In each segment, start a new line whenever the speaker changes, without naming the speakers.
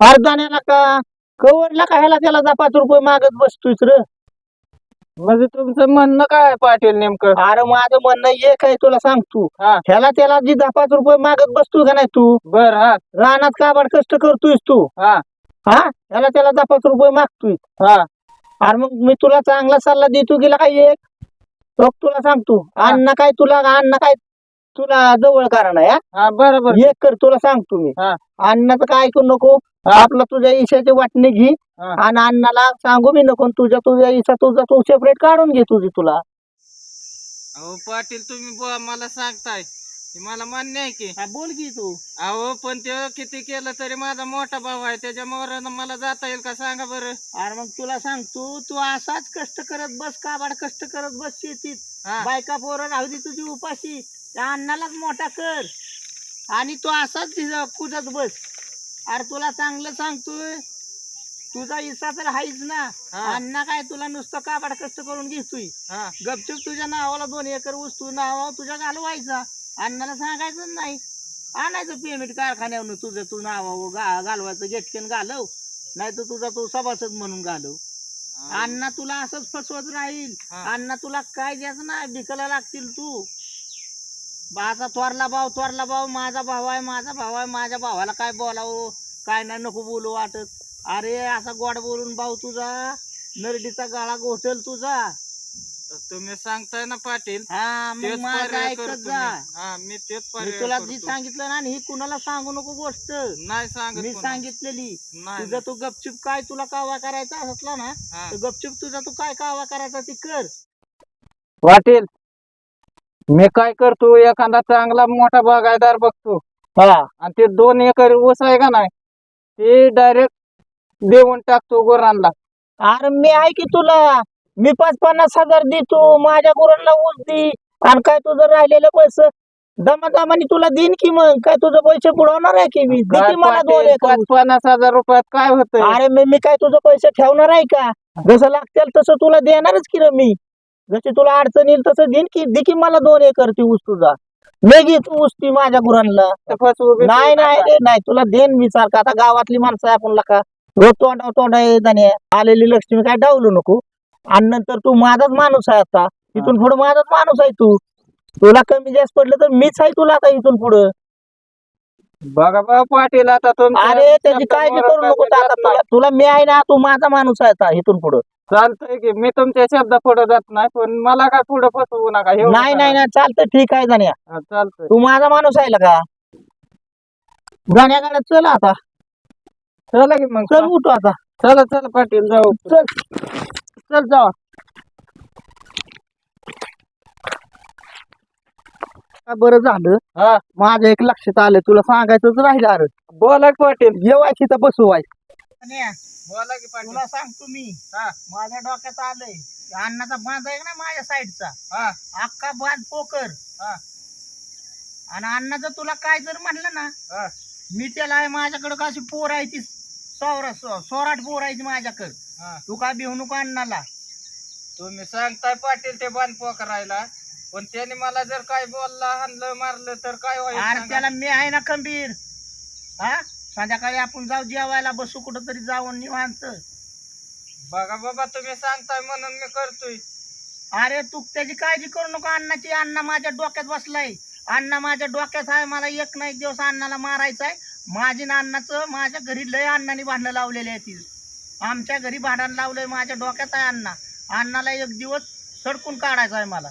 अर्धाण्याला का? कवरला का ह्याला त्याला दहा पाच रुपये मागत बसतोयस र?
म्हणजे तुमचं म्हणणं काय पाटील नेमकं?
अरे माझं म्हणणं एक आहे तुला सांगतो
हा.
ह्याला त्याला जी दहा पाच रुपये मागत बसतोय का नाही तू?
बर हा.
रानात काबाड कष्ट करतोयस तू.
हा.
हा? ह्याला त्याला दहा पाच रुपये मागतोय
हा.
अरे मग मी तुला चांगला सल्ला देतो गेला काय एक? बघ तुला सांगतो. अण्णा काय तुला अण्णा काय तुला जवळ कारण आहे हा?
हा बरोबर
एक कर तुला सांगतो मी.
हा.
अण्णाचं काय ऐकू नको. आपलं तुझ्या ईशाचे वाटणे घे.
हा.
आणि अण्णाला सांगू बी नको तुझ्या तुझ्या ईशा तुझा तू सेपरेट काढून घे तुझी तुला.
अहो पाटील तुम्ही बुवा मला सांगताय. हे मला मान्य आहे की.
बोल की तू.
अहो पण ते किती केलं तरी माझा मोठा भाऊ आहे. त्याच्यामुळे मला जाता येईल का सांगा बरं?
अरे मग तुला सांगतो तू असाच कष्ट करत बस काबाड कष्ट करत बस शेतीत.
हा.
बायका पोरं राहू दे तुझी उपाशी. त्या अण्णालाच मोठा कर. आणि तू असाच तिथं बस. अरे तुला चांगलं सांगतोय. तुझा हिस्सा तर आहेच ना.
हा.
अण्णा काय तुला नुसतं काबाड कष्ट करून घेतोय.
हा.
गपचूप तुझ्या नावाला दोन एकर ऊस तू नावावर तुझ्या घालवायचा अण्णाला सांगायचं नाही. आणायचं पेमेंट कारखान्यावरून तुझं तू नावावर गा घालवायचं गेटकेन घालव. नाही तर तुझा तू सभासद म्हणून घालव. अण्णा तुला असंच फसवत राहील.
हा.
अण्णा तुला काय द्यायचं नाही भिकायला लागतील तू. माझा थोरला भाव थोरला भाव माझा भाव आहे माझा भाव आहे माझ्या भावाला काय बोलावं काय नाही नको बोलू वाटत अरे असा गोड बोलून भाऊ तुझा नरडीचा गाळा घोटल तुझा
तुम्ही सांगताय ना पाटील
हा मग
तेच
माझं
पर्याय
ऐकत
करतो
जा
मी. हा मी तेच
मी
पर्याय
तुला जी
करतो.
सांगितलं ना आणि ही कुणाला सांगू नको गोष्ट
नाही सांगत
मी. सांगितलेली
नाही
तुझं तू गपचूप काय तुला कावा करायचा असला ना
हा.
तर गपचूप तुझा तू काय कावा करायचा ती कर
पाटील मी काय करतो एखादा चांगला मोठा बागायदार बघतो.
हा
आणि ते दोन एकर ऊस आहे का नाही ते डायरेक्ट देऊन टाकतो गुरांना.
अरे मी आहे की तुला मी पाच पन्नास हजार देतो माझ्या गुरांना ऊस दे आणि काय तुझं राहिलेलं पैसे? दमा दमानी तुला देईन की मग? काय तुझं पैसे बुडवणार आहे की मी? दे
काय
की मला दोन एकर
पाच
ऊस.
पन्नास हजार रुपयात काय होतंय?
अरे मी मी काय तुझं पैसे ठेवणार आहे का? जसं लागतील तसं तुला देणारच की रे मी. जशी तुला अडचण येईल तसं देईन की दे की मला दोन एकर ती ऊस तुझा. तू ऊस ती माझ्या गुरांना. नाही नाही
नका.
रे नाही तुला देन मी सारखं. आता गावातली माणसं आहे आपण लका रोज तोंडा तोंडा येताना आलेली लक्ष्मी काय डावलू नको. आणि नंतर तू माझाच माणूस आहे आता. इथून पुढे माझाच माणूस आहे तू. तुला कमी जास्त पडलं तर मीच आहे तुला आता इथून पुढं.
बघा बा पाटील आता
अरे त्याची काळजी करू नको तुला मी आहे ना तू माझा माणूस आहे आता इथून पुढं.
चालतंय की मी तुमच्या शब्दा पुढे जात नाही पण मला काय पुढे फसवू नका एवढं
नाही नाही. नाही चालतं ठीक आहे जाण्या
हा, चालतंय.
तू माझा माणूस आहे का? जाण्या गाड्यात चल आता.
चला की मग
चल उठू आता.
चला चला पाटील जाऊ.
चल. चल जाऊ का बरं झालं?
हा.
माझं एक लक्षात आलं तुला सांगायचंच राहिलं अरे.
बोला की पाटील.
जेवायची तर बसू व्हायची
बोला की पाटील.
तुला सांगतो मी.
हा.
माझ्या डोक्यात आलंय. अण्णाचा बांध आहे ना माझ्या साईडचा.
हा.
अख्खा बांध पोकर
हा.
आणि अण्णाचं तुला काय जर म्हणलं ना
हा.
मी त्याला आहे माझ्याकडे कशी पोर आहे ती सोरा सोराट पोर आहे ती माझ्याकडे.
हा.
तू काय भिवू नको अण्णाला
तुम्ही सांगताय पाटील ते बांध पोकरायला पण त्याने मला जर काय बोलला हाणलं मारलं तर काय होईल
अरे
सांगा?
त्याला मी आहे ना खंबीर. हा? संध्याकाळी आपण जाऊ जेवायला बसू कुठं तरी जाऊन निवांत.
बघा बाबा तुम्ही सांगताय म्हणून मी करतोय.
अरे तू त्याची काळजी करू नको अण्णाची. अण्णा माझ्या डोक्यात बसलाय. अण्णा माझ्या डोक्यात आहे मला एक ना एक दिवस अण्णाला मारायचं आहे माझी ना अण्णाचं माझ्या घरी लय अण्णाने भांडणं लावलेली आहे ती. आमच्या घरी भांडण लावलंय माझ्या डोक्यात आहे अण्णा. अण्णाला एक दिवस सडकून काढायचा आहे मला.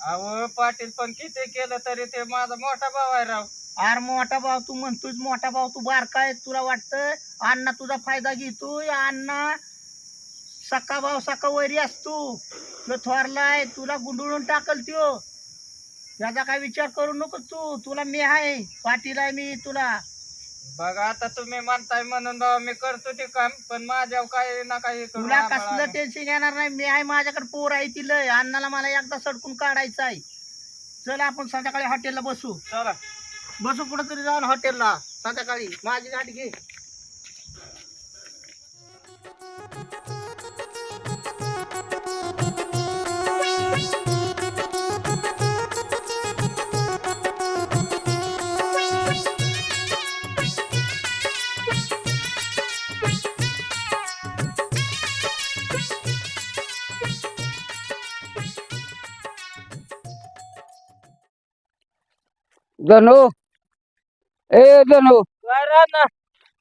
अहो पाटील पण किती केलं तरी ते माझा मोठा भाऊ आहे राव.
अरे मोठा भाऊ तू म्हणतोय मोठा भाऊ तू बारका आहे तुला वाटतं? अण्णा तुझा फायदा घेतोय अण्णा. सका भाऊ सका वैरी असतो तुला थोरलाय तुला गुंडळून टाकल त्यो. याचा काय विचार करू नको तू. तुला मी आहे पाटील आहे मी तुला.
बघा आता तुम्ही म्हणताय म्हणून राव मी करतो ते काम पण माझ्या काही ना काही
तुला
आम्हाला
कसलं. टेन्शन येणार नाही. मी आहे माझ्याकडे पोर आहे ती लय. अण्णाला मला एकदा सडकून काढायचं आहे. चल आपण संध्याकाळी हॉटेलला बसू.
चला.
बसू कुठंतरी जाऊन हॉटेलला. संध्याकाळी. माझी गाडी घे.
गणू. ए
राहणार?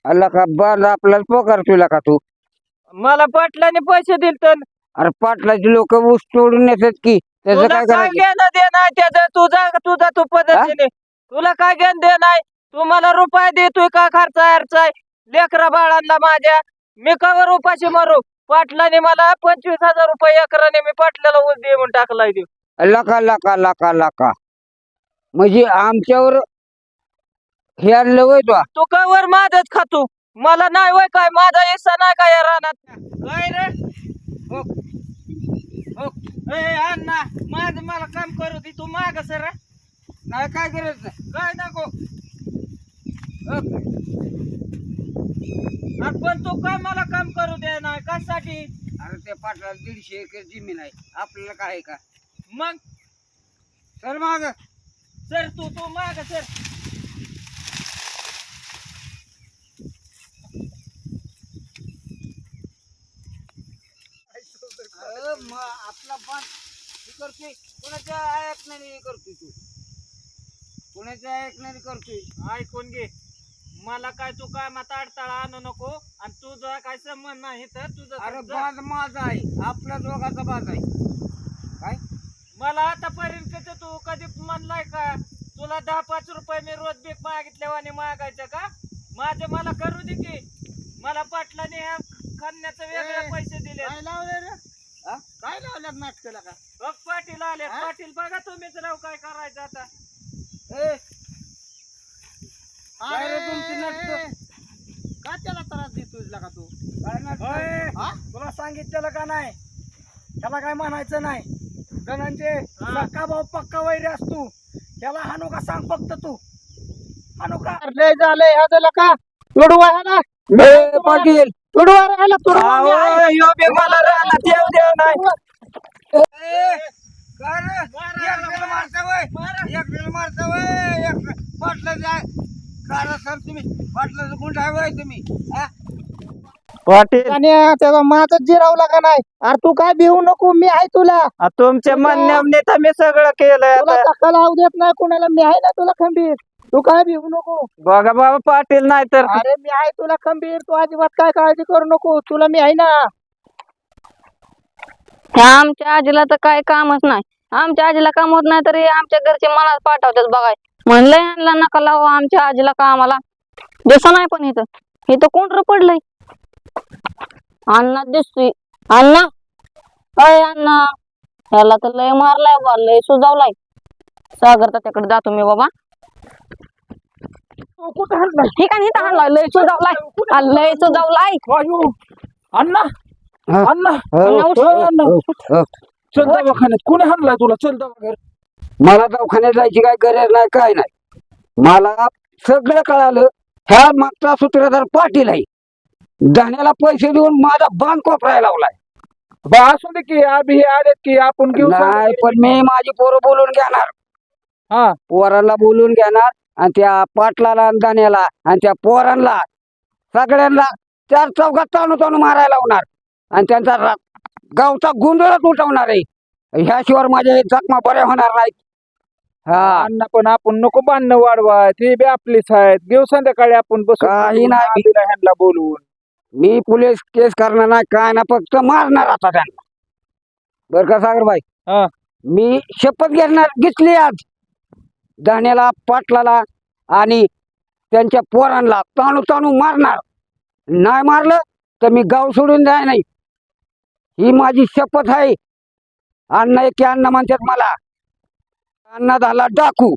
अल्ला का बांध आपल्याला पोकार तुला का तू?
मला पाटलाने पैसे दिले तर
अरे पाटलाची लोक ऊस तोडून येतात की त्याचं
तुला
काय
काय
करायचं?
घेणं देणं आहे त्याचं? तुझा तुझा तू पद्धतीने. तुला काय घेणं देणं आहे? तू मला रुपये देतोय का खर्च आहे लेकरा बाळांना माझ्या. मी कवर उपाशी मारू. पाटलाने मला पंचवीस हजार रुपये एकराने मी पाटलाला ऊस दे म्हणून टाकलाय देऊ.
लका लका लका लका. म्हणजे आमच्यावर हे आणलं होय तो
तू कवर माझच खातो. मला नाही वय काय माझा हिस्सा नाही काय या रानात. काय रे? हो. हो. ए, अण्णा माझ मला काम करू दे तू माग सर.
नाही काय करायचं
काय नको? पण तू काय मला काम करू दे नाही? कशासाठी?
अरे त्या पाटलाला दीडशे एकर जमीन आहे. आपल्याला काय आहे का?
मग?
सर माग.
सर तू तू माग सर.
आपला बांध हे करतोय. कोणाच्या ऐकण्याने हे करतोय तू? कोणाच्या ऐकण्याने करतोय?
ऐकून घे. मला काय तू काय माता अडथळा आणू नको आणि तुझा काय संबंध नाही तर तुझं
अरे बांध माझा आहे. आपल्या दोघाचा बांध आहे. काय?
मला आतापर्यंत तू कधी म्हणलाय का? तुला दहा पाच रुपये मी रोज बीक मागितल्यावाने मागायचं का? माझं मला करू दे की. मला पाटलाने ह्या खाण्याचं वेगळे पैसे दिले
काय लावले रे?
हा?
काय लावल्यात नाटकाला का?
बघ पाटील आले.
हा?
पाटील बघा तुम्हीच राव काय करायचं आता.
ए! काय रे
अरे,
तुमची नाटकं?
का त्याला त्रास देतोय का तू?
काय नाटकं?
हा?
तुला सांगितलेलं का नाही? त्याला काय म्हणायचं नाही. गणांचे
हा.
सक्का भाऊ पक्का वैरी असतो. त्याला हानू का सांग फक्त तू. हानू का
लय झालंय ह्या झालं का? तुडवा ह्याला
ए, पाटील.
तुडवा रे ह्याला तुडवा मी आहे.
मला रानात येऊ द्या नाही.
तुम्ही?
पाटील.
आणि त्याचा माझा जिरावला का नाही? अरे तू काय भिवू नको मी आहे तुला.
तुमच्या म्हणण्याने तर मी सगळं केलंय
तुला
आता.
देत नाही कुणाला मी आहे ना तुला खंबीर. तू काय भिवू नको?
बघा बाबा पाटील नाही तर.
अरे मी आहे तुला खंबीर तू अजिबात काय काळजी करू नको. तुला मी आहे ना.
ह्या आमच्या आजीला तर काही कामच नाही. आमच्या आजीला काम होत नाही तरी आमच्या घरचे मला पाठवतात बघाय म्हणलंय यांना नका लावू आमच्या आजीला कामाला. दिसत नाही पण इथं. इथं कोण रे पडलंय. अण्णा दिसतोय. अण्णा? अय अण्णा. ह्याला तर लय मारलाय बा लय सुजावलाय. सागर त्याकडे जातो मी बाबा.
कुठं
ठीक आहे इथं आणलाय लय सुजावलाय आ, लय
अण्णा
हा?
अण्णा
अण्णा,
हो.
चल दवाखान्यात कोणी हाणलाय तुला चल दवाखान्यात
मला दवाखान्यात जायची काय गरज नाही काय नाही मला सगळं कळालं ह्या मागचा सूत्रधार पाटील आहे धान्याला पैसे देऊन माझा बांध कोपरायला लावलाय
बा असू दे की आम्ही हे आलेत की आपण घेऊ
नाही पण मी माझी पोरं बोलून घेणार
हा
पोरांना बोलून घेणार आणि त्या पाटलाला आणि दाण्याला आणि त्या पोरांना सगळ्यांना चार चौकात ताणू ताणू मारायला लावणार. आणि त्यांचा गावचा गोंधळच उठवणार आहे. ह्याशिवाय माझ्या जखमा बऱ्या होणार नाहीत. हा.
अण्णा पण आपण नको बांधणं वाढवा. ते बी आपलीच आहेत. घेऊ संध्याकाळी आपण बसून.
काही नाही.
ह्यांना बोलवून.
मी पोलीस केस करणार नाही काय ना फक्त मारणार आता त्यांना. बर का सागरबाई?
हा.
मी शपथ घेणार घेतली आज. धाण्याला पाटलाला आणि त्यांच्या पोरांना ताणू ताणू मारणार. नाही मारलं तर मी गाव सोडून जाय नाही. ही माझी शपथ आहे. अण्णा एके अण्णा म्हणतात मला अण्णा झाला डाकू.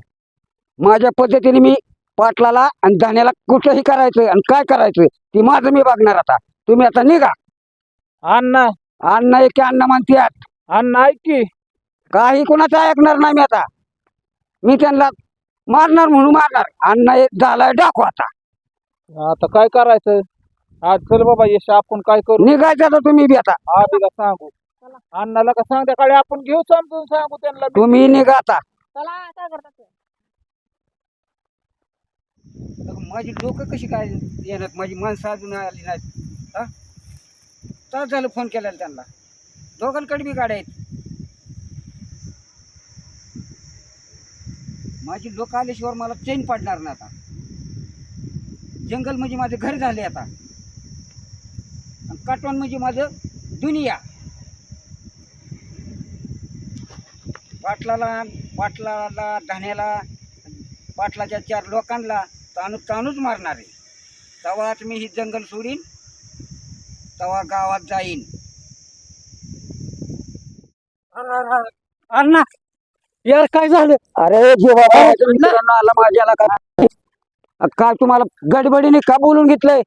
माझ्या पद्धतीने मी पाटलाला आणि धाण्याला कुठंही करायचं आणि काय करायचं ती माझं मी बघणार आता. तुम्ही आता निघा.
अण्णा.
अण्णा एके अण्णा म्हणतात
अण्णा ऐक की.
काही कोणाचं ऐकणार नाही मी आता. मी त्यांना मारणार म्हणून मारणार. अण्णा एक झालाय डाकू आता.
आता काय करायचं? आज चल बाबा यश आपण काय करू?
निघायचं आता तुम्ही बी आता.
आजीला सांगू? अण्णाला का संध्याकाळी आपण घेऊ समजून सांगू त्यांना.
तुम्ही निघा आता.
चला
माझी डोकं कशी काय येणार? माझी माणसं अजून आली नाहीत. हा? तास झालं फोन केलेला त्यांना? दोघांकडे बी गाड्या आहेत. माझी लोक आल्याशिवाय मला चैन पडणार ना आता. जंगल म्हणजे माझं घर झाले आता. आणि काटवण म्हणजे माझं दुनिया. पाटलाला पाटलाला धाण्याला पाटलाच्या चार लोकांना ताणू ताणूच मारणार आहे. तेव्हाच मी ही जंगल सोडीन तेव्हा गावात जाईन.
अण्णा. यार काय झालं?
अरे मित्रांनो आला माझ्याला काय काय तुम्हाला गडबडीने का बोलून घेतलंय?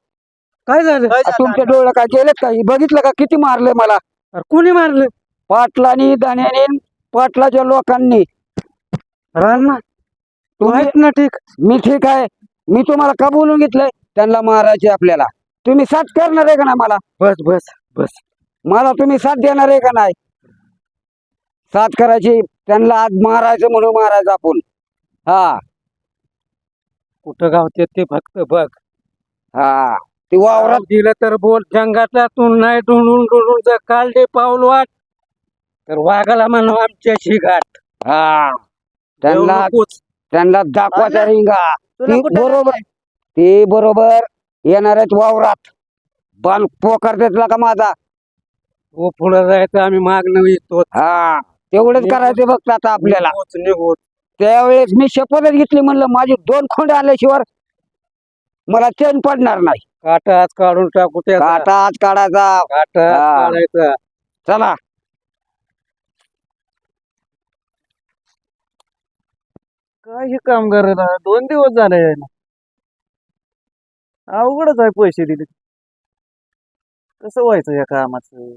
काय झालं?
आ, तुमच्या डोळ्या काय गेलेत का? हे बघितलं का? किती मारलंय मला?
अरे कोणी मारलं?
पाटलानी दाण्याने पाटलाच्या लोकांनी.
राणा तू
तुम्ही
ऐक ना ठीक.
मी ठीक आहे. मी तुम्हाला का बोलून घेतलंय? त्यांना मारायचे आपल्याला. तुम्ही साथ करणार आहे का नाही मला?
बस बस बस.
मला तुम्ही साथ देणार आहे का नाही? साथ करायची त्यांना आज मारायचं म्हणून मारायचं आपण. हा.
कुठं गावते ते फक्त बघ.
हा. ती वावरात
दिलं तर बोल जंगातून नाही ढुंढून ढुंढून जर कालडे पाऊल वाट तर वाघाला म्हणू आमच्याशी गाठ
हा. त्यांना. त्यांना दाखवायचा रिंगा. ती बरोबर ते बरोबर येणार आहेत वावरात. बाल पोकार देतला का माझा?
हो पुढे जायचं आम्ही मागणं येतो
हा. तेवढंच करायचं फक्त आता आपल्याला. त्यावेळेस मी शपथच घेतली म्हणलं माझी दोन खोंड आल्याशिवाय मला चैन पडणार नाही.
काटा आज काढून टाकू त्या
काटा आज काढायचा.
काटा आज. काढायचा.
चला.
काय हे काम करायला दोन दिवस झाले यायला अवघडच आहे पैसे दिले. कसं व्हायचं या कामाचं?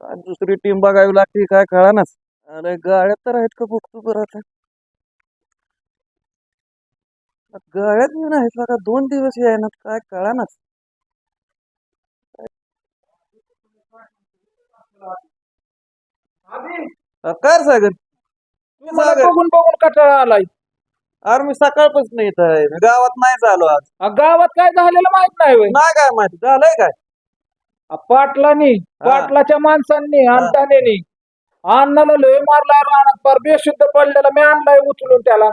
काय दुसरी टीम बघावी लागते काय कळानाच. अरे गाड्यात तर आहेत का बघतो बरं आता. गाड्यात येऊन आहेत का दोन दिवस यायना काय कळानाच. काय सागर?
बघून बघून कटाळा आलाय.
अरे मी सकाळपासून येत आहे मी गावात नाही चालू आज.
अ, गावात काय झालेलं माहीत नाही होय.
नाही काय माहिती झालंय काय?
पाटलांनी पाटलाच्या माणसांनी आणतानेनी अण्णाला लय मारलाय रानात पार बेशुद्ध पडलेला मी आणलाय उचलून त्याला.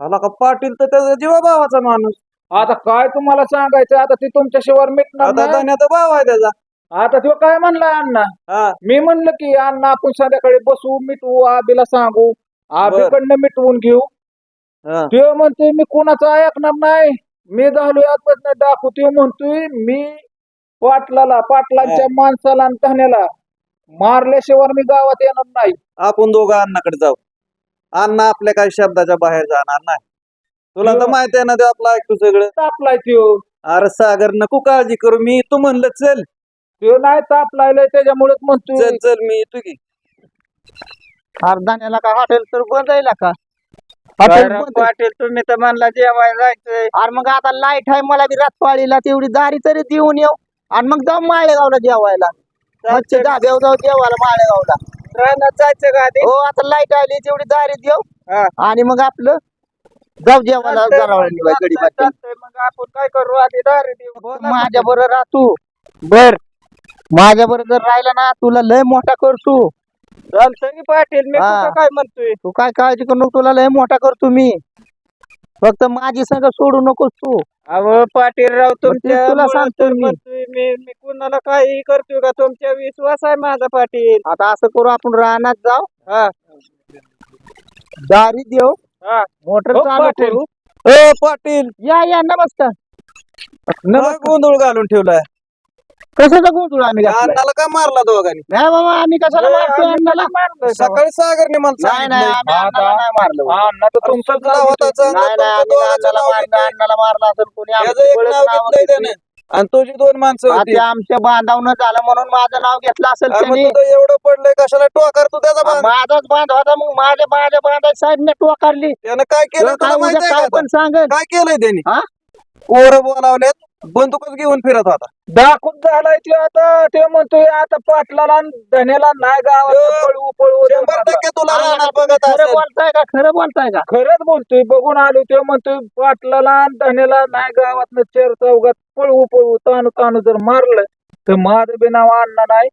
आला का पाटील तर त्याचा जीवा भावाचा माणूस.
आता काय तुम्हाला सांगायचं आता ते तुमच्या शिवार मिटणार
आता
नाही.
धन्याचा भाव आहे त्याचा.
आता तो काय म्हणलाय अण्णा?
हा.
मी म्हणलं की अण्णा आपण संध्याकाळी बसू मिटवू आबीला सांगू. आबीकडनं मिटवून घेऊ.
हा.
ते म्हणतोय मी कोणाचं ऐकणार नाही. मी झालोय आजपासून दाखवू ते म्हणतोय मी पाटलाला पाटलांच्या माणसाला आणि धान्याला मारल्याशिवाय मी गावात येणार नाही.
आपण दोघं अण्णाकडे जाऊ. अण्णा आपल्या काही शब्दाच्या बाहेर जाणार नाही. तुला तर
हो.
माहिती आहे ना ते आपलं ऐकतो सगळं?
तापलाय त्यो.
अरे सागर नको काळजी करू. मी तू म्हणलं चल.
त्यो नाही तापलाय त्याच्यामुळेच म्हणतोय.
चल चल मी येतो की.
अर्धाण्याला का हॉटेल तर बंद आहे का? हॉटेल
राव
बंद आहे.
पाटील तुम्ही तर म्हणला जेवायला जायचंय.
अरे मग आता लाइट आहे मला बी रातपाळीला तेवढी दारी तरी देऊन येऊ. आणि मग जाऊ माळेगावला जेवायला. मच्छी धाब्यावर जाऊ जेवायला माळेगावला.
रानात जायचं का आधी?
हो आता लाइट आली तेवढी दारी देऊ.
हा.
आणि मग आपलं जाऊ जेवायला
चालतंय,
जनावरांनी बाई गडी
चालतंय, चालतंय. मग आपण काय करू आधी दारी देऊ? बोला
माझ्या बरोबर राह तू. बर. माझ्या बरोबर जर राहिला ना तुला लय मोठा करतो.
चालतंय की पाटील मी
हा.
कुठं काय म्हणतोय?
तू काय काळजी करू नको तुला लय मोठा करतो मी. फक्त माझी संग सोडू नकोस तू.
अहो पाटील राव तुमच्या
तुला
तर
मी.
मी मी कुणाला काही करतोय का? तुमच्या विश्वास आहे माझा पाटील.
आता असं करू आपण रानात जाऊ.
हा.
दारी देऊ.
हा.
मोटर
हो,
चालू
पाटील.
करू
ए पाटील.
या या नमस्कार.
काय गोंधळ घालून ठेवलाय.
कशाचा गोंधळ आम्ही घातलाय?
अण्णाला का मारला दोघांनी?
नाही बाबा आम्ही कशाला मारतो अण्णाला
सकाळी सागरने मला
नाही नाही
सांगितलंय.
आम्ही अण्णाला नाही मारलं
हा, अण्णा तर तुमचं
तुमचं नाव होतं चांगलं,
नाही नाही
तुमचं
आम्ही
दोघांचं
अण्णाला
नाव
मारलं
घेतलंय.
अण्णाला मारलं असेल कोणी
याचं
आमचं
एक
बळच
नाव
नाव
घेतलंय
घेतलं.
त्याने. आणि तुझी दोन माणसं होती.
ते आमच्या बांधावनं झालं म्हणून माझं नाव घेतलं असेल
अरे मग
त्यांनी.
तुझं एवढं पडलंय कशाला टोकार तू त्याचा बांध?
माझाच बांध होता मग माझ्या माझ्या बांधाची साहेब टोकारली.
त्यानं काय केलं
तुला
तुला
काय
माहीत
उद्या
आहे
काय
का
पण? सांगेल.
काय केलंय त्यांनी?
हा?
पोरं बोलावल्यात. बंदूकच घेऊन फिरत होता.
दाखवून झालाय ते आता ते म्हणतोय आता पाटलाला आणि धन्याला नाही गावात
यो,
पळवू पळवू
शंभर. टक्के तुला राहणार बघत
खरं
असेल.
बोलताय का? खरं बोलताय का?
खरंच बोलतोय बघून आलो ते म्हणतोय पाटलाला आणि धन्याला नाही गावात चेर चौघात पळवू पळवू ताणू ताणू जर मारलं तर माझं बी नाव अण्णा नाही.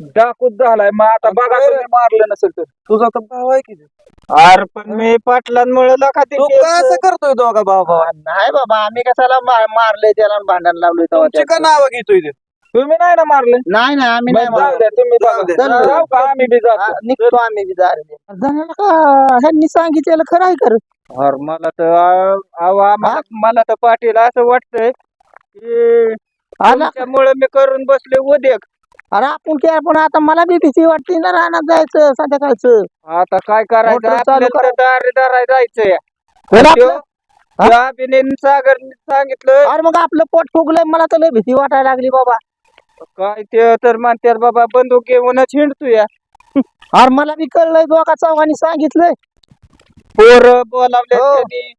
डाकूच झालाय. मग आता बघा तुम्ही मारलं नसेल तर.
तुझा तर भाव आहे की
अरे पण मी पाटलांमुळे लका
तू काय असं करतोय दोघा भाऊ? भाऊ
नाही बाबा आम्ही कशाला मार- मारले त्याला आणि भांडण लावले तेव्हा
तुमची का
त्याचं.
नाव घेतोय ते?
तुम्ही नाही ना मारले?
नाही नाही आम्ही नाही
मग जाऊ
मारले.
द्या, तुम्ही
जाऊ
बघा.
द्या.
चल, जाऊ का? आम्ही बी
हा,
जातो
निघतो आम्ही बी दारी जणाला का? ह्यांनी सांगितलेलं खरं आहे खरं.
अरे मला तर आ- आव- आम्हाला- मला तर पाटील असं वाटतंय की
आला.
त्यामुळे मी करून बसले उद्योग.
अरे आपण काय पण आता मला बी भीती वाटते ना रानात जायचं संध्याकाळचं.
आता काय करायचं?
मोटर चालू
आपल्याला तर दारी दाराय जायचंय.
कोण
त्यो-
आपलं? हा?
त्या अभिनयन सागर सांगितलं.
अरे मग आपलं पोट फुगलंय मला तर लय भीती वाटायला लागली बाबा.
काय ते तर म्हणतात बाबा बंदूक घेऊनच हिंडतो या
अरे मला बी कळलंय दोघा चौघांनी सांगितलंय.
पोर बोलावले
हो.
त्यांनी.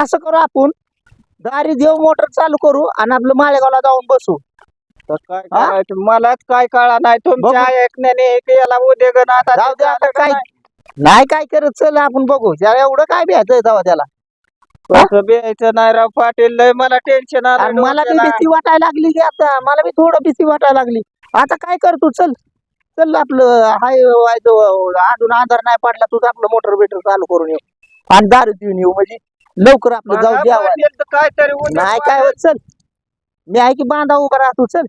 असं करू आपण दारी देव मोटर चालू करू आणि आपलं माळेगावला जाऊन बसू.
काय
हा?
करायचं? मलाच काय कळा नाही. तुमच्या. ऐकण्याने एक याला उद्योग
जाऊ
ते
दे आता काय?
नाही?
काय करत चल आपण बघू. त्याला एवढं काय भ्यायचंय तेव्हा त्याला.
बियायचं नाही राव पाटील लय मला टेन्शन
अरे
आलं
मला बी. भीती वाटायला लागली की आता. मला बी थोडं भीती वाटायला लागली. आता काय करतो चल. चल आपलं हाय तो अजून आधार नाही पडला तुझं आपलं मोटर बिटर चालू करून येऊ आणि दारू पिऊन येऊ म्हणजे. लवकर आपलं जाऊ द्यावा
पाटील तर काहीतरी
नाही काय होत चल. मी आहे की बांधा उभा राहतो चल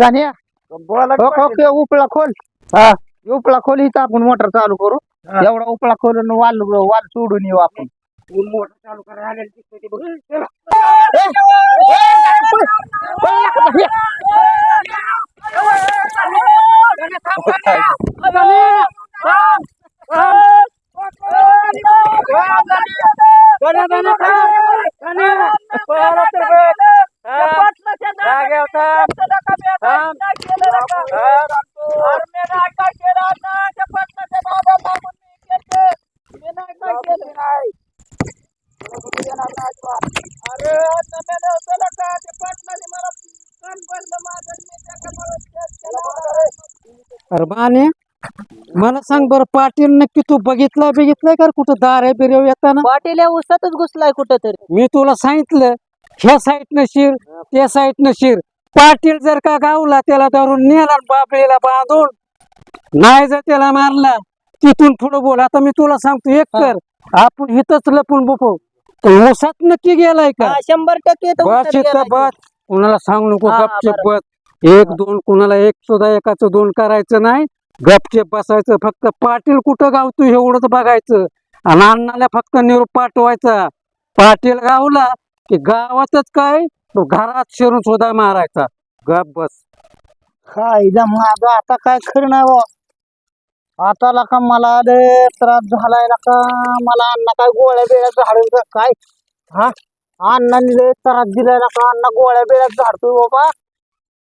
गाण्या
बोला
हो, हो,
पाटील.
हो, उपळा खोल हा उपळा खोल इथं आपण मोटर चालू करू
हा.
एवढा उपळा खोलून वाल वाल सोडून येऊ आपण
अरे बाने मला सांग बरं पाटील नक्की तू बघितलं बघितलंय का? कुठं दार आहे बिरेव येताना?
पाटील या उसातच घुसलाय कुठं तरी
मी तुला सांगितलं ह्या साईडनं शिर त्या साईडनं शिर. पाटील जर का गावला त्याला धरून नेला बाबळीला बांधून नाही जर त्याला मारला तिथून पुढे बोल. आता मी तुला सांगतो एक कर. आपण इथंच लपून बुपो. ऊसात नक्की गेलाय का?
शंभर टक्के
बस कुणाला सांगू नको गपचेप बस. एक दोन कुणाला एक सुद्धा एकाचं दोन करायचं नाही. गपचेप बसायचं फक्त पाटील कुठं गावतो एवढंच बघायचं. आणि अण्णाला फक्त निरोप पाठवायचा. पाटील गावला की गावातच काय? तो घरात शिरून सुद्धा मारायचा. गप बस.
खायला माझं आता काय खरं नाही बुवा. आता ला का मला लय त्रास झालाय का? मला अण्णा काय गोळ्या बिळ्या झाडून का काय? हा? अण्णाने लय त्रास दिलाय का? अण्णा गोळ्या बिळ्या झाडतोय बाबा.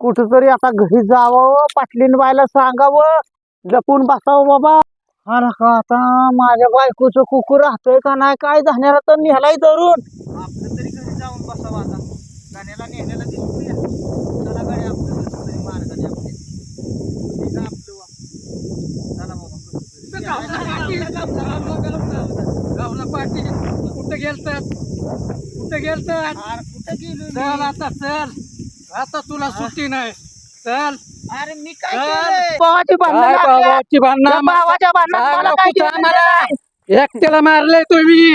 कुठेतरी आता घरी जावं पाटलीन बायला सांगावं. जपून बसावं बाबा. हा ना का आता माझ्या बायकोचं कुकू राहतंय का नाही? काय झाण्याला तर नेलाय धरून. जाऊन बसावं आता. गाण्याला नेण्याला दिसूया चला गाडी आपलं तरी मार्गाने आपले. ठीक आहे आपलं वा. चला
गावला पाटील. कुठं गेलतात? कुठं गेलतात?
कुठं गेलो
चल आता चल. आता तुला सुट्टी नाही. चल.
अरे मी काय? भावाची भांडणं भावाच्या भांडणात.
एकट्याला मारले तुम्ही.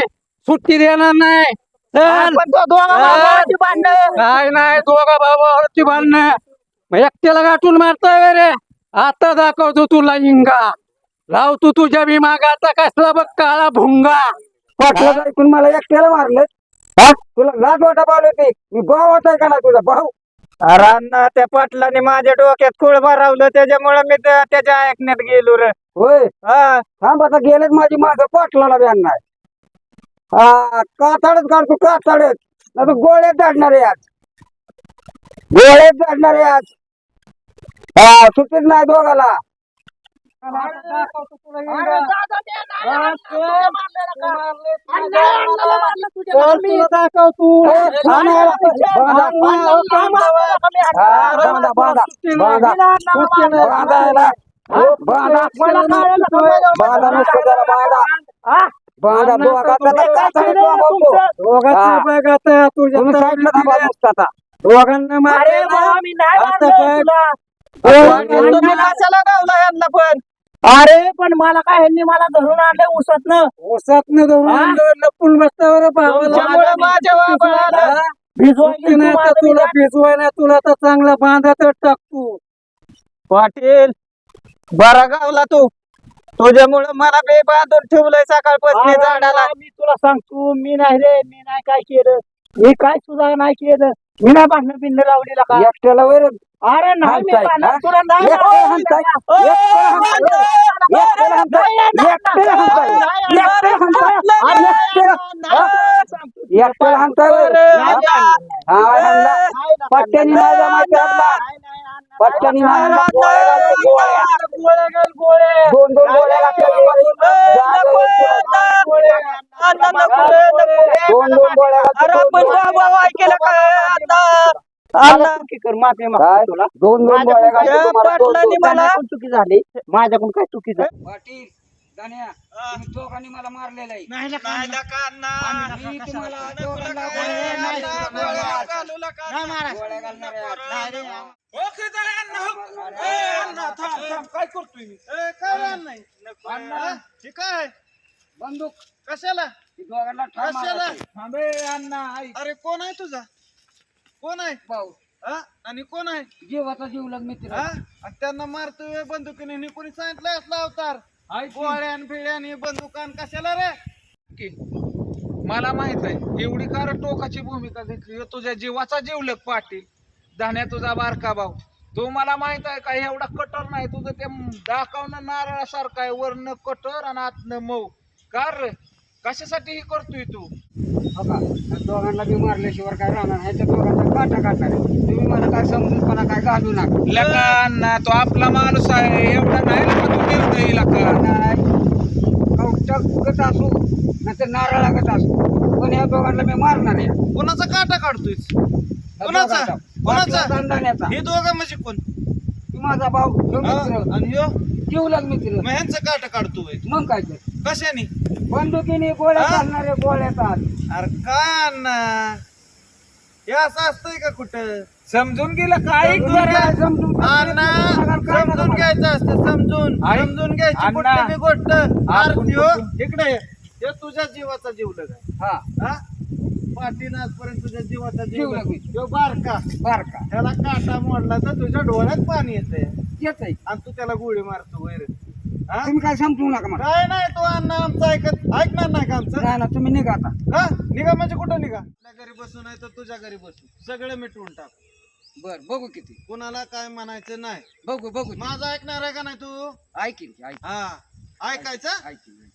सुट्टी देणार नाही.
पण तो दोघा
चल.
भावाची भांडणं.
काय नाही दोघा भावाची भांडणं. मग एकट्याला गाठून मारताय रे आता दाखवतो तुला इंगा. लावतो तुझ्या मी मागाचा कसला बघ काळा भुंगा.
पाटला ऐकून मला एकट्याला मारलं हा? तुला लाज वाटा पावली होती. मी होता का ना तुझा भाऊ?
अरे अण्णा त्या पाटलाने माझ्या डोक्यात कुळ भरावलं. त्याच्यामुळे मी त्या- त्याच्या ऐकण्यात गेलो रे.
होय?
हा.
थांब आता गेलेच माझी माझं पाटलाला बी आणणार हा कातडच काढतो कातडच. नाही तर गोळ्यात आहे आज. गोळे झाडणार आहे आज. हा सुट्टीच नाही दोघाला. बांधा, बांधा, बांधा, बांधा, बांधा. बांधा. बांधा. बांधा बांधा. बांधा तर
दोघांना
मी नाही
कशाला गावला यांना पण?
अरे पण मला काय ह्यांनी मला धरून आणलं उसत न
ओसात न लपून बसतावर
तुमच्यामुळे माझ्या वाबळाला
तुला भिजवाय ना तुला तर चांगला बांधात टाकतो
पाटील बरा गावला तू. तुझ्यामुळे मला बे बांधून ठेवलंय सकाळपासून झाडाला.
मी तुला सांगतो मी नाही रे मी नाही काय केलं. मी काय सुद्धा नाही केलं. मी नाही भांडण बिंड लावलेला का?
एकट्याला वर
अरे नाही मी
हाणताय,
भांडण
हा?
तुला नाही
एकट्याला हाणताय, एकट्याला हाणताय, एकट्याला हाणताय, एकट्याला हाणताय, एकट्याला हाणताय, अरे एकट्याला- हा? एकट्याला हाणताय वर. हा, हाणला. पट्ट्यानी नाही नाही जमायचं. दोन दोन गोळ्या गोळ्या
ऐकलं आता
माफी
काय? दोन दोन गोळ्या घालतो
या
तुम्हाला, दोन-
पाटलांनी
दोन-
मला-
चुकी झाली माझ्याकडून काय चुकी झाली
पाटील तुम्ही दोघांनी मला मारलेलं आहे.
नाही
नाही.
मी तुम्हाला दोघांना गोळ्या घालणार.
गोळ्या
घालणार
हो. काय करतोय मी?
अण्णा.
ठीक
बंदूक.
कशाला?
ही दोघांना
कशाला?
मारायची.
थांबे अण्णा ऐक. अरे कोण आहे तुझा? कोण आहे?
भाऊ.
हा? आणि कोण आहे?
जीवाचा जीव लग मित्र
हा? आणि त्यांना मारतोय बंदुकीने. नि कोणी सांगितलंय असला अवतार? गोळ्यान फिळ्यान बंदुकान कशाला रे? मला माहीत आहे एवढी कार टोकाची भूमिका घेतली ह्यो तुझ्या जीवाचा जीवलक पाटील. धान्या तुझा बारका भाऊ. तो मला माहीत आहे का एवढा कटर नाही तुझं ते दाखवणं नारळासारखं आहे वरनं कटर आणि आतनं मऊ. कार रे? कशासाठी हे करतोय तू?
बघा या दोघांना बी मारल्याशिवाय काय राहणार नाही त्या दोघांचा काटा काढणार आहे. तुम्ही मला काय समजूतपणा काय घालू नका.
ना तो आपला माणूस आहे एवढा नाही लका तू निर्दयी लका
नाही कवटक गट असू नाही तर नारळागत असू. पण या दोघांना मी मारणार आहे.
कोणाचा काटा काढतोय कोणाचा?
दोघांचा.
कोणाचा?
पाटला दांडाण्याचा.
हे दोघं म्हणजे कोण?
तू माझा भाऊ ह्यो मित्र
आणि ह्यो?
जीव लग मित्र
मग ह्यांचं काटा काढतोय.
मग काय तर.
कशाने?
बंदुकीने गोळ्या
हा?
घालणारे गोळ्यात
अरे का ना हे असं असतंय का कुठं? समजून गेलं काय
समजून
अण्णा समजून घ्यायचं असतं समजून. समजून घ्यायची कुठली बी गोष्ट. ह्यो इकडे ये. ह्यो तुझ्या जीवाचा जीवलग आहे.
हा.
हा? पाटील आजपर्यंत तुझ्या जीवाचा जीव. ह्यो बारका.
बर का
त्याला काटा मोडला तर तुझ्या डोळ्यात पाणी येतंय.
येत आहे
आणि तू त्याला गोळी मारतो वैर. हा?
तुम्ही काय समजू नका मला.
काय नाही तू अण्णा आमचं ऐकत ऐकणार नाही का आमचं?
नाही ना तुम्ही निघा आता.
हा? निघा म्हणजे कुठं निघा? आपल्या घरी बसू नाही तर तुझ्या घरी बसू. सगळं मिटवून टाक.
बर बघू किती.
कुणाला काय म्हणायचं नाही.
बघू बघू
माझं ऐकणार आहे का नाही तू?
ऐकीन की, ऐकीन.
हा. ऐकायचं?
ऐकीन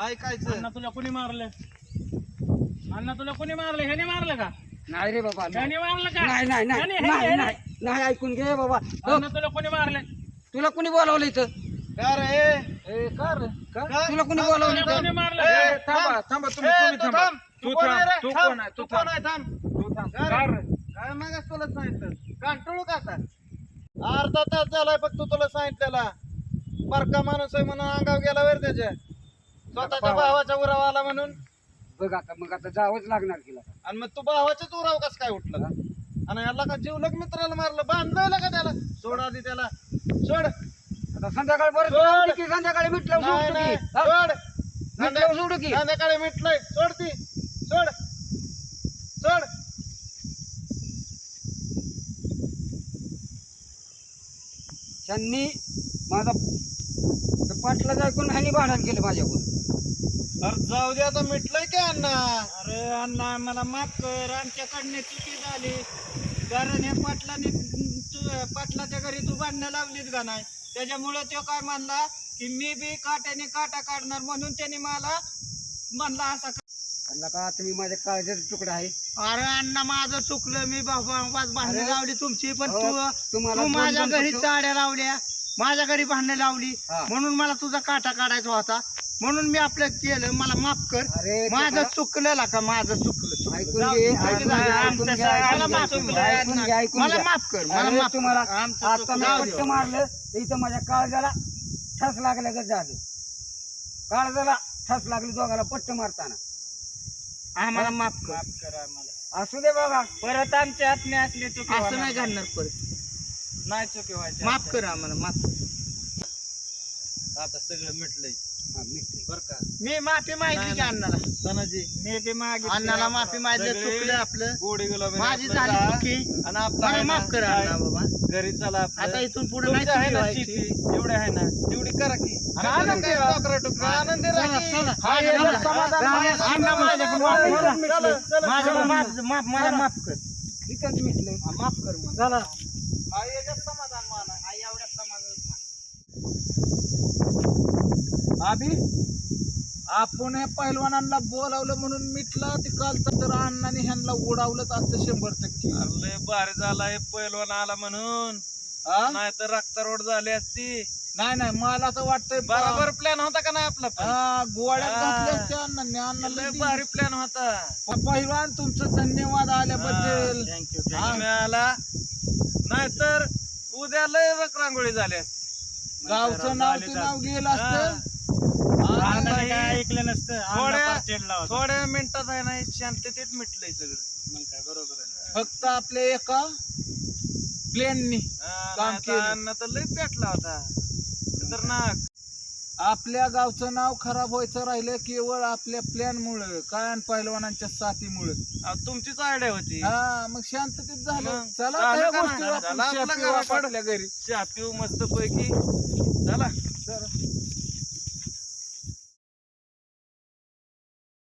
ऐकायचं.
अण्णा तुला कोणी मारलं? अण्णा तुला कोणी मारलं? ह्याने मारलं का?
नाही रे बाबा नाही.
ह्याने मारलं का?
नाही नाही नाही
ह्याने-
नाही
ह्याने-
नाही नाही ऐकून घे बाबा.
अण्णा तुला कोणी मारलं?
तुला कुणी बोलावलं इथं?
का रे? ए, का रे? का?
तुला कुणी बोलावलं
तुला कोणी
इथं?
मारलं.
ए,
का?
थांबा थांबा. तुम्ही तुम्ही थांबा. तू कोण आहे रे?
तू
थांब,
कोण आहे?
तू
तू
कोण
कोण
आहे? थांब. तू थांब. का रे? काय मागास तुला सांगितलं? कांटळू का आता? अर्धा तास झालाय फक्त तुला सांगितलेला. बारका माणूस आहे म्हणून अंगाव गेला वर त्याच्या. स्वतःच्या भावाच्या उरावा आला म्हणून.
बघ आता मग आता जावंच लागणार तिला.
आणि मग तू भावाच्याच उराव कस काय उठला? आणि याला का जीवलग मित्राला मारलं? बांधलं का त्याला? सोड आधी त्याला. सोड.
आता संध्याकाळी बरं
सोड.
की संध्याकाळी मिटलं
नाही
सोडू
नाही.
की. हा?
सोड.
मिटलं सोडू की.
संध्याकाळी मिटलंय. सोड ती. सोड. सोड.
त्यांनी माझा त्या पाटलाचं ऐकून ह्यानी भांडण केलं माझ्याकडून.
अरे जाऊ दे आता मिटलंय की अण्णा.
अरे अण्णा मला माफ कर. आमच्याकडनं चुकी झाली. कारण हे पाटलाने तू पाटलाच्या घरी तू भांडणं लावलीच का नाही? त्याच्यामुळे तो काय म्हणला की मी बी काट्याने काटा काढणार म्हणून त्याने मला म्हणला असा का-
म्हणलं का तुम्ही माझ्या काळजाचा तुकडा आहे?
अरे अण्णा माझं चुकलं. मी भांडणं
अरे.
लावली तुमची पण तू
तुम्हाला
तू
दोन
माझ्या
दोन
घरी चाड्या लावल्या. माझ्या घरी भांडणं लावली.
हा.
म्हणून मला तुझा काटा काढायचा होता. म्हणून मी आपलं केलं. मला माफ कर.
अरे
माझं चुकलं का माझं चुकलं? चुकलं.
ऐकून
जाऊ
घे,
दे,
ऐकून
ऐकून
घे,
घे,
ऐकून
आमचं
घे,
सगळं-
ऐकून
मला माफ कर,
घे, ऐकून घे, ऐकून
मला
घे.
माफ कर. मला
अरे
माफ
तुम्हाला
कर. आमचं
आता
चुकलं.
मी
जाऊ
फक्त
दे.
मारलं तर इथं माझ्या काळजाला ठस लागल्यागत झालं. काळजाला ठस लागली दोघाला पट्ट मारताना.
आम्हाला माफ कर.
असू दे बाबा.
परत आमच्या हातने असले असं नाही घालणार परत.
नाही चुकी व्हायची
माफ कर आम्हाला माफ.
आता सगळं मिटलंय. बर का?
मी माफी मागितली की अण्णाला.
सणाजी
मी बी मागितली. अण्णाला माफी मागितली चुकलं आपलं.
गोडी गुलाबी
माझी झाली. चुकी.
आणि आपलं
माफ कर अण्णा बाबा.
घरी चला.
आता इथून पुढे नाही
आहे ना. शेती. एवढी आहे ना तेवढी करा की.
आनंदी.
टोकरा टोकरा आनंदी
माझ्याकडून माफ कर. माफ माफ मला माफ कर. माफ कर मला चला.
याच्यात समाधान माना.
आई एवढ्या समाजात
आभी आपण या पैलवानांना बोलावलं म्हणून मिटलं ते कालचं तर अण्णाने ह्यांना उडावलंच असतं शंभर टक्के
अरे लय भारी झाला हे पैलवान आला म्हणून
हा?
नाही तर रक्तारोड झाली असती
नाही नाही मला तर वाटतंय
बरोबर प्लॅन होता का नाही आपला पण?
हा, गोळ्यात अण्णांनी अण्णाला
लय
दिली.
भारी प्लॅन होता.
पहिलवान तुमचं धन्यवाद आल्याबद्दल.
थँक्यू
हा.
तुम्ही आला नाहीतर उद्या लय रक रांगोळी झाली असती.
गावचं नाव ते नाव गेलं असतं.
हा, नाही.
ऐकलं नसतं.
थोड्या थोड्या मिनिटात आहे ना शांततेत मिटलंय सगळं.
मग काय बरोबर आहे.
फक्त आपल्या एका प्लेननी काम
नाही तर
केलं.
अन्न तर लय पेटला होता. खतरनाक.
आपल्या गावचं नाव खराब व्हायचं राहिलं केवळ आपल्या प्लॅन मुळे काय पहिलवानांच्या साथीमुळे.
अहो, तुमचीच आयडिया होती.
हा मग शांततेत झालं.
मग
चला
झालं
त्या
का नाही?
गोष्टीवर आपण
झालं आपलं
चहा पिऊ
घराकडं.
आपल्या घरी.
चहा पिऊ मस्त पैकी चला.
चला.